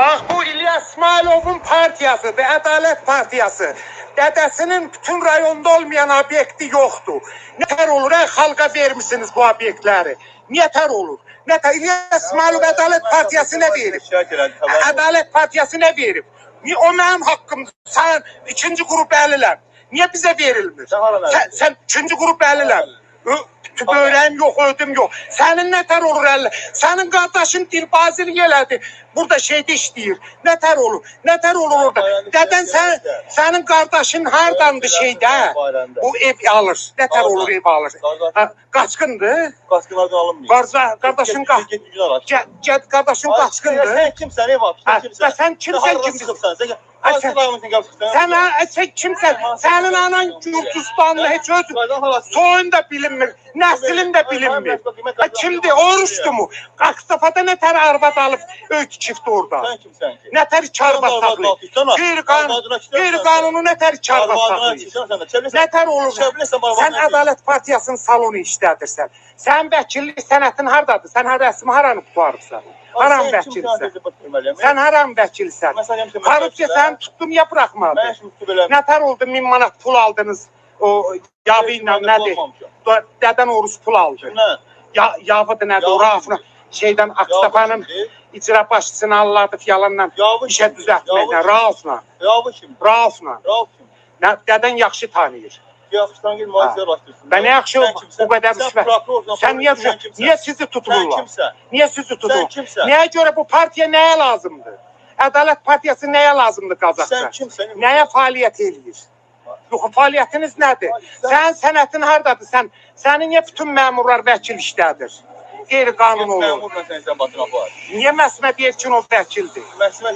Bax bu İlyas İsmailovun partiyasıdır, Ədalət Partiyası. Dədəsinin bütün rayonda olmayan obyekti yoxdur. Nətər olur, ey xalqa vermisiniz bu obyektləri? Nətər olur? Nətər İlyas İsmailov Ədalət Partiyası nə verib? Ədalət Partiyası nə verib? Ni o mənim haqqımdır. Sən ikinci qrup əliləm. Niyə bizə verilmir? Sən sən üçüncü qrup əliləm. Böyleyim yok, ödüm yok. Senin neter olur elle. Senin kardeşin dilbazili geledi. Burada şeyde işleyir. Neter olur. Neter olur orada. Deden sen, senin kardeşin hardandı şeyde. ha? Bu ev alır. Neter olur ev alır. Kaçkındı. Kaskınlardan alınmıyor. Karza, kardeşin kaç. Git gücünü araç. Cet Sen kimsen eyvah. Ha, Sen kimsen. sen kimsen, kimsin? sen. Sen Ay, hansı sən- rayondan gəlibsən? Sən ha- sən kimsən? Sənin anan Gürcüstanlı heç öz Qaydan halası. soyun da bilinmir, nəslin də bilinmir. Ha, kimdir? Oruçdu mu? Qaqsafada nətər arvad alıb öykü çifti orada? Sen kimsən ki? Nətər iki arvad saxlayıb? Qeyri-qanun, qeyri-qanunu nətər iki arvad saxlayıb? Nətər olur? Sən Ədalət Partiyasının salonu işlədirsən. Sən vəkillik sənətin hardadır? Sən hər rəsmi haranı qutarırsan? Haram vəkilsən? Sən haram vəkilsən? Korrupsiya səni tutdu, niyə buraxmadı? Nətər oldu 1000 manat pul aldınız o yavı ilə nədir? Dədən Oruz pul aldı. Ya, yavıdır nədir? Yavı O Rafına şeydən Akstafanın icra başçısını alladıq yalanla işə düzəltməklə. Raufla. Raufla. Rauf dədən yaxşı tanıyır. Yaxşıdan gel müalicə araşdırsın. Ben ne yaxşı bu qədər rüşvət. Sən niyə niyə sizi kimsən? Niyə sizi kimsən? Nəyə görə bu partiya nəyə lazımdır? Ədalət Partiyası nəyə lazımdır kimsən? Nəyə fəaliyyət eləyir? Yox, fəaliyyətiniz nədir? Sən sənətin hardadır? Sən sənin niyə bütün məmurlar vəkil işlədir? Qeyri-qanun olur. Məmurla sən sən batına var. Niyə Məsmə Yelçinov vəkildir? Məhkəmə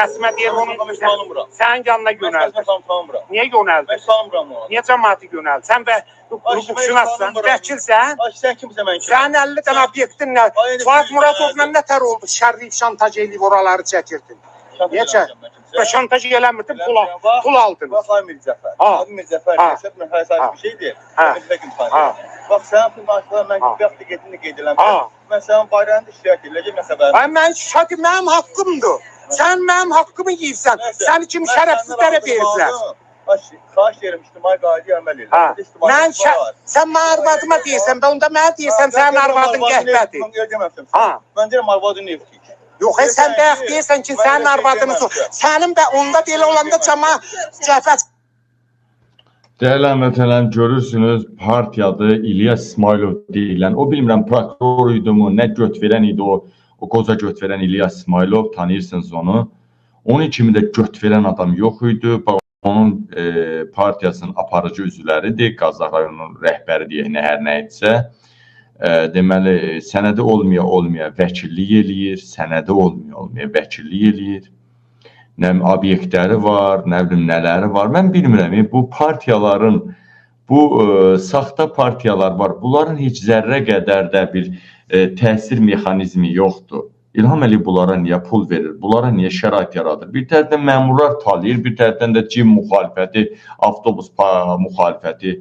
Məsmə Yelçinov Mən tanımıram. sənin yanına Mən yönəldir. tanımıram. Niyə yönəldir? Mən tanımıram onu. Niyə cəmaəti yönəld? Sən və hüquqşünassan, mən vəkilsən. Ay sən kimsən mən kim? Sənin 50 dənə obyektin nə? Fuad Muradovla bilmirəm. nətər oldu? Şərri şantaj eləyib oraları çəkirdin. Neçə? Və şantaj eləmirdin, pul, al- Bax, pul aldınız. Bax Ay Mirzəfər. Ha. Ay Mirzəfər Ha. desək mən həsəb Ha. bir şeydir. Ha. Mən bir gün Ha. Bax sənin filmlaşdığın mən Ha. bir hafta getdiyini qeyd eləmişəm. Ha. Mən sənin bayrağını şikayət edəcəm mən səbəbi. Ay mən şadi mənim haqqımdır. Sən mənim haqqımı yeyirsən. Səni kim şərəfsizlərə veriblər? Xahiş edirəm ictimai qaydaya əməl elə. Ha. Mən şə sən mənim arvadıma deyirsən, və onda mənə deyirsən sənin arvadın qəhbədir. Ha. Mən deyirəm arvadın evki. Yox, e, sən bayaq deyirsən ki, sənin arvadını sor. Sənin bə onda belə olanda cəma cəfət Değerli həmvətənlərim, görürsünüz partiyadır İlyas İsmailov deyilən. O bilmirəm prokuror idi mu, nə göt verən idi o, o qoca göt verən İlyas İsmailov, tanıyırsınız onu. Onun kimi də göt verən adam yox idi. Bax, Onun e, partiyasının aparıcı üzvləridir, Qazax rayonunun rəhbəri deyək, nə hər nə etsə. E, deməli, sənədi olmaya olmaya vəkillik eləyir, sənədi olmaya olmaya vəkillik eləyir nə obyektləri var, nə bilim nələri var. Mən bilmirəm, e, bu partiyaların bu e, saxta partiyalar var. Bunların heç zərrə qədər də bir e, təsir mexanizmi yoxdur. İlham Əliyev bunlara niyə pul verir? Bunlara niyə şərait yaradır? Bir tərəfdən məmurlar talayır, bir tərəfdən də cim müxalifəti, avtobus müxalifəti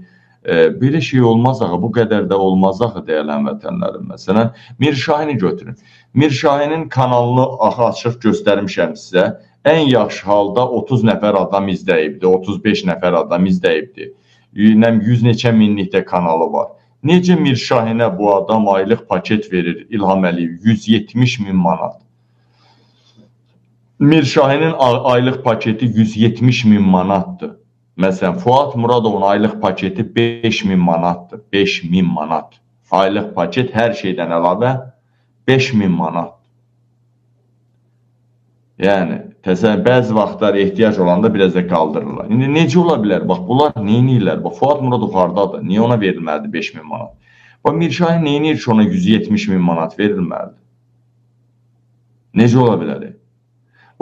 e, belə şey olmaz axı, bu qədər də olmaz axı dəyərli həmvətənlərim. Məsələn, Mir Şahini götürün. Mir Şahinin kanalını axı açıq göstərmişəm sizə. Ən yaxşı halda 30 nəfər adam izləyibdi, 35 nəfər adam izləyibdi. Nəm 100 neçə minlik də kanalı var. Necə Mir Şahinə bu adam aylıq paket verir İlham Əliyev 170 min manat. Mir Şahinin aylıq paketi 170 min manatdır. Məsələn, Fuad Muradovun aylıq paketi 5 min manatdır. 5 min manat. Aylıq paket hər şeydən əlavə 5 min manat. Yəni, təsəvvür bəzi vaxtlar ehtiyac olanda biraz da qaldırırlar. İndi necə ola bilər? Bax, bunlar nə edirlər? Bax, Fuad Muradov hardadır? Niyə ona verilməlidir 5000 manat? Bax, Mirşahin edir ki, ona 170 min manat verilməlidir? Necə ola bilər?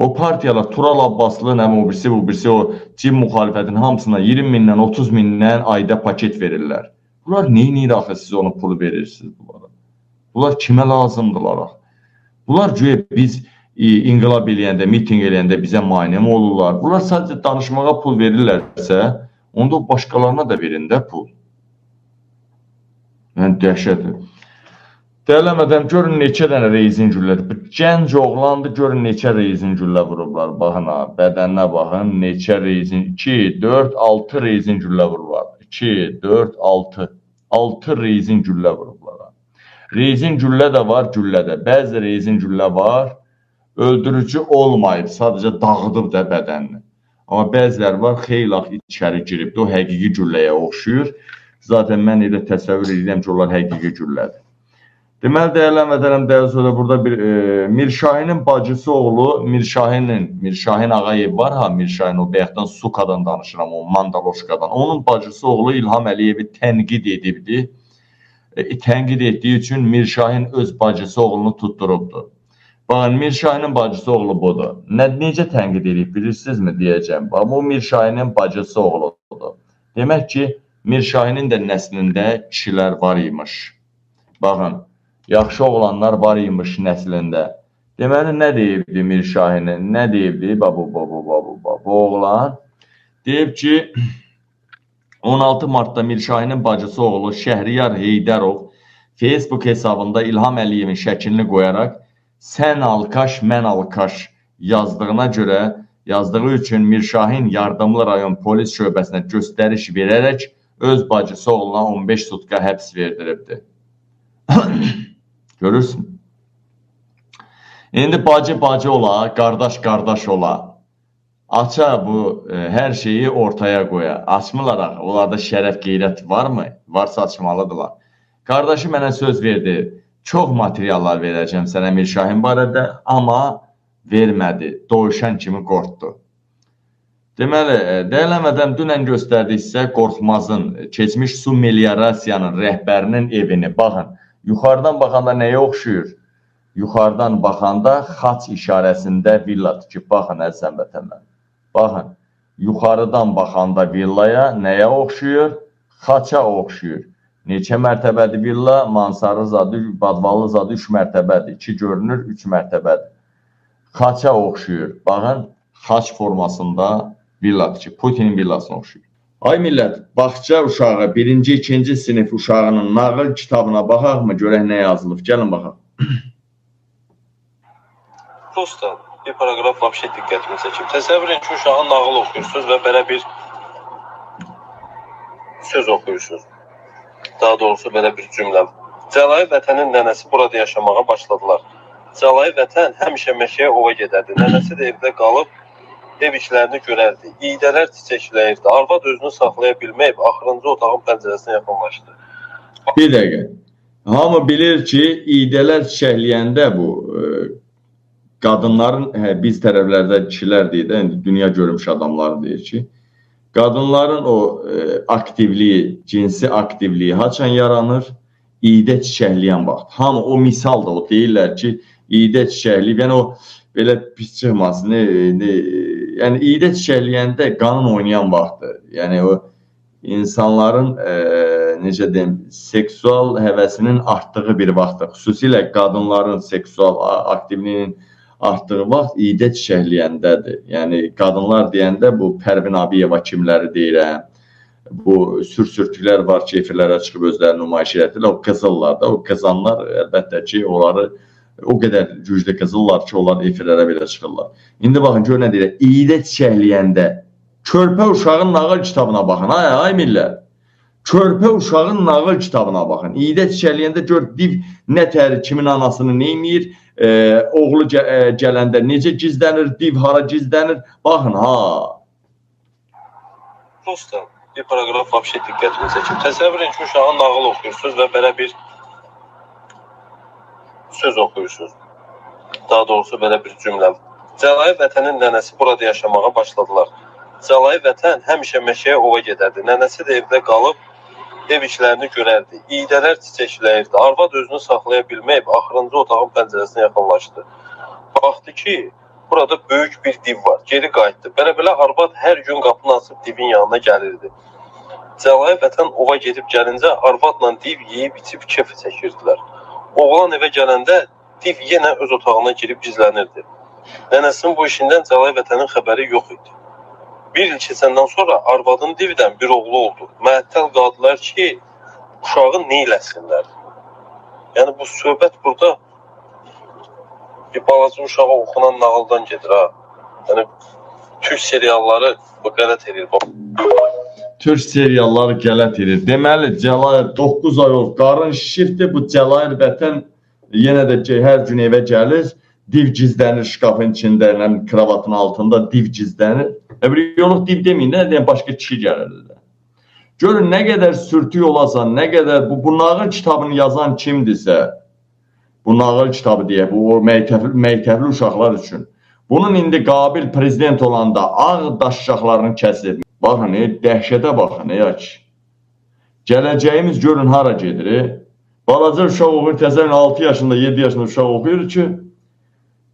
O partiyalar Tural Abbaslı, nə o birisi, bu birisi o cib müxalifətinin hamısına 20 mindən, 30 mindən ayda paket verirlər. Bunlar nə edir axı siz onu pul verirsiniz bunlara? Bunlar kimə lazımdılar axı? Bunlar güya biz e, inqilab eləyəndə, mitinq eləyəndə bizə mane mi olurlar? Bunlar sadəcə danışmağa pul verirlərsə, onda başqalarına da verin də pul. Yəni dəhşətdir. Dəyərləmədəm, görün neçə dənə rezin güllər. Bu Gənc oğlandı, görün neçə rezin güllə vurublar. Baxın ha, bədəninə baxın, neçə rezin, 2, 4, 6 rezin güllə vurublar. 2, 4, 6. 6 rezin güllə vurublar. ha. Rezin güllə də var, güllə də. Bəzi rezin güllə var, öldürücü olmayıb, sadəcə dağıdıb da bədənini. Amma bəziləri var, xeyli ax içəri girib, o həqiqi gülləyə oxşuyur. Zaten mən elə təsəvvür edirəm ki, onlar həqiqi güllədir. Deməli, dəyərli sonra burada bir e, Mirşahinin bacısı oğlu, Mirşahinin, Mirşahin Ağayev var ha, Mirşahin o bayaqdan Sukadan danışıram, o Mandaloşkadan. Onun bacısı oğlu İlham Əliyevi tənqid edibdi. E, tənqid etdiyi üçün Mirşahin öz bacısı oğlunu tutturubdu. Baxın, Mirşahinin bacısı oğlu budur. Nə, necə tənqid edib bilirsinizmi deyəcəm. Bax, bu Mirşahinin bacısı oğludur. Demək ki, Mirşahinin də nəslində kişilər var imiş. Baxın, yaxşı oğlanlar var imiş nəslində. Deməli, nə deyibdi Mirşahinin? Nə deyibdi? Babu, babu, babu, babu. Bu oğlan deyib ki, 16 martda Mirşahinin bacısı oğlu Şəhriyar Heydərov Facebook hesabında İlham Əliyevin şəklini qoyaraq sən alkaş, mən alkaş yazdığına görə yazdığı üçün Mirşahin Yardımlı rayon polis şöbəsinə göstəriş verərək öz bacısı oğluna 15 sutka həbs verdiribdi. Görürsün. İndi bacı bacı ola, qardaş qardaş ola. Aça bu e, hər şeyi ortaya qoya. Açmırlar axı. Onlarda şərəf, qeyrət varmı? Varsa açmalıdırlar. Qardaşı mənə söz verdi. Çox materiallar verəcəm sənə Mirşahin barədə, amma vermədi. Doyuşan kimi qorxdu. Deməli, e, dəyərləmədən dünən göstərdik sizə Qorxmazın keçmiş su meliorasiyanın rəhbərinin evini. Baxın, yuxarıdan baxanda nəyə oxşuyur? Yuxarıdan baxanda xaç işarəsində villa tikib. Baxın, əzizəm vətəndaşlar. Baxın, yuxarıdan baxanda villaya nəyə oxşuyur? Xaça oxşuyur. Neçə mərtəbədir villa? Mansarı zadı, badvalı zadı 3 mərtəbədir. 2 görünür, 3 mərtəbədir. Xaça oxşuyur. Baxın, xaç formasında villa tikib. Putinin villasına oxşuyur. Ay millət, bağça uşağı, birinci, ikinci sinif uşağının nağıl kitabına baxaq mı? Görək nə yazılıb. Gəlin baxaq. Prosta bir paragraf vapşe diqqətimi çəkib. Təsəvvür edin ki, uşağın nağıl oxuyursunuz və belə bir söz oxuyursunuz. Daha doğrusu belə bir cümlə. Cəlahi vətənin nənəsi burada yaşamağa başladılar. Cəlahi vətən həmişə meşəyə ova gedərdi. Nənəsi də evdə qalıb ev işlərini görərdi. İydələr çiçəkləyirdi. Arvad özünü saxlaya bilməyib axırıncı otağın pəncərəsinə yaxınlaşdı. Bir dəqiqə. Hamı bilir ki, iydələr çiçəkləyəndə bu e, qadınların, hə, biz tərəflərdə kişilər deyir də, indi dünya görmüş adamlar deyir ki, qadınların o e, aktivliyi, cinsi aktivliyi haçan yaranır? İydə çiçəkləyən vaxt. Hamı o misal da o deyirlər ki, iydə çiçəkləyib, yəni o belə pis çıxmasın, ne, ne, yəni iydə çiçəkləyəndə qanın oynayan vaxtdır. Yəni o insanların e, necə deyim, seksual həvəsinin artdığı bir vaxtdır. Xüsusilə qadınların seksual aktivliyinin artdığı vaxt iyidə çiçəkləyəndədir. Yəni qadınlar deyəndə bu Pərvin Abiyeva kimləri deyirəm. Bu sürsürtüklər var ki, efirlərə çıxıb özlərini nümayiş etdirlər. O qızıllar da, o qızanlar əlbəttə ki, onları o qədər güclü qızıllar ki, onlar efirlərə belə çıxırlar. İndi baxın gör nə deyir. İyidə çiçəkləyəndə körpə uşağın nağıl kitabına baxın. Ay ay millət. Körpə uşağın nağıl kitabına baxın. İyidə çiçəkləyəndə gör div nə təri kimin anasını neynir, e, oğlu gə, e, gələndə necə gizlənir, div hara gizlənir. Baxın ha. Prosta bir paragraf vapşe diqqətimi çəkib. Təsəvvür edin ki, uşağın nağıl oxuyursunuz və belə bir söz oxuyursunuz. Daha doğrusu belə bir cümlə. Cəlahi vətənin nənəsi burada yaşamağa başladılar. Cəlahi vətən həmişə meşəyə ova gedərdi. Nənəsi də evdə qalıb ev işlərini görərdi. İydələr çiçəkləyirdi. Arvad özünü saxlaya bilməyib axırıncı otağın pəncərəsinə yaxınlaşdı. Baxdı ki, burada böyük bir div var. Geri qayıtdı. Belə-belə arvad hər gün qapını açıb divin yanına gəlirdi. Cəlahi vətən ova gedib gəlincə arvadla div yeyib içib kef çəkirdilər. Oğlan evə gələndə div yenə öz otağına girib gizlənirdi. Nənəsinin bu işindən Cəlahi vətənin xəbəri yox idi. Bir il keçəndən sonra arvadın divdən bir oğlu oldu. Məəttəl qaldılar ki, uşağı neyləsinlər. Yəni bu söhbət burada bir balaca uşağa oxunan nağıldan gedir ha. Yəni Türk serialları bu qələt edir. Türk serialları qələt edir. Deməli, Cəlayir 9 ay olub, qarın şişirdi. Bu Cəlayir vətən yenə də ki, hər gün evə gəlir, div gizlənir şkafın içində, bilim, kravatın altında div gizlənir. Bir yoluq div deməyin də, deyən başqa kişi gəlir də. Görün nə qədər sürtük olasan, nə qədər bu, bu nağıl kitabını yazan kimdirsə, bu nağıl kitabı deyə, bu o məktəbli, məktəbli uşaqlar üçün. Bunun indi qabil prezident olanda ağ daş uşaqlarını kəsir. Baxın, e, dəhşətə baxın, e, ki. Gələcəyimiz görün hara gedir. E? Balaca uşaq oxuyur, təzədən 6 yaşında, 7 yaşında uşaq oxuyur ki,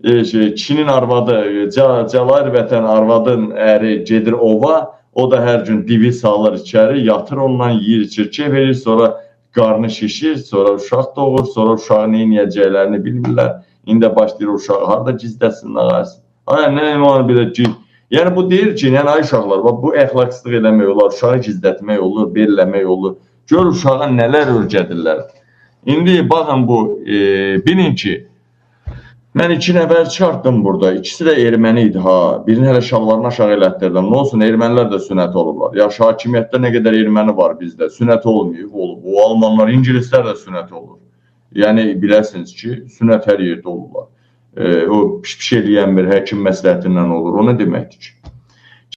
e, şey, kişinin arvadı, e, Cə- Cəlayir vətən arvadın əri gedir ova, o da hər gün divi salır içəri, yatır ondan, yeyir, içir, keyf edir, sonra qarnı şişir, sonra uşaq doğur, sonra uşağı nə edəcəklərini bilmirlər. İndi başlayır uşağı harda gizləsinlər ağarsın. Ay nə onu belə ki, yəni bu deyir ki, yəni ay uşaqlar, bax bu əxlaqsızlıq eləmək olar, uşağı gizlətmək olur, belləmək olur. Gör uşağa nələr öyrədirlər. İndi baxın bu, e, bilin ki, Mən iki nəfər çıxartdım burada. İkisi də erməni idi ha. Birini hələ şalvarını aşağı elətdirdim. Nə olsun, ermənilər də sünnət olurlar. Ya hakimiyyətdə nə qədər erməni var bizdə. Sünnət olmayıb, olub. O almanlar, ingilislər də sünnət olur. Yəni biləsiniz ki, sünnət hər yerdə olurlar. O piş-piş eləyən bir həkim məsləhətindən olur. O nə deməkdir ki?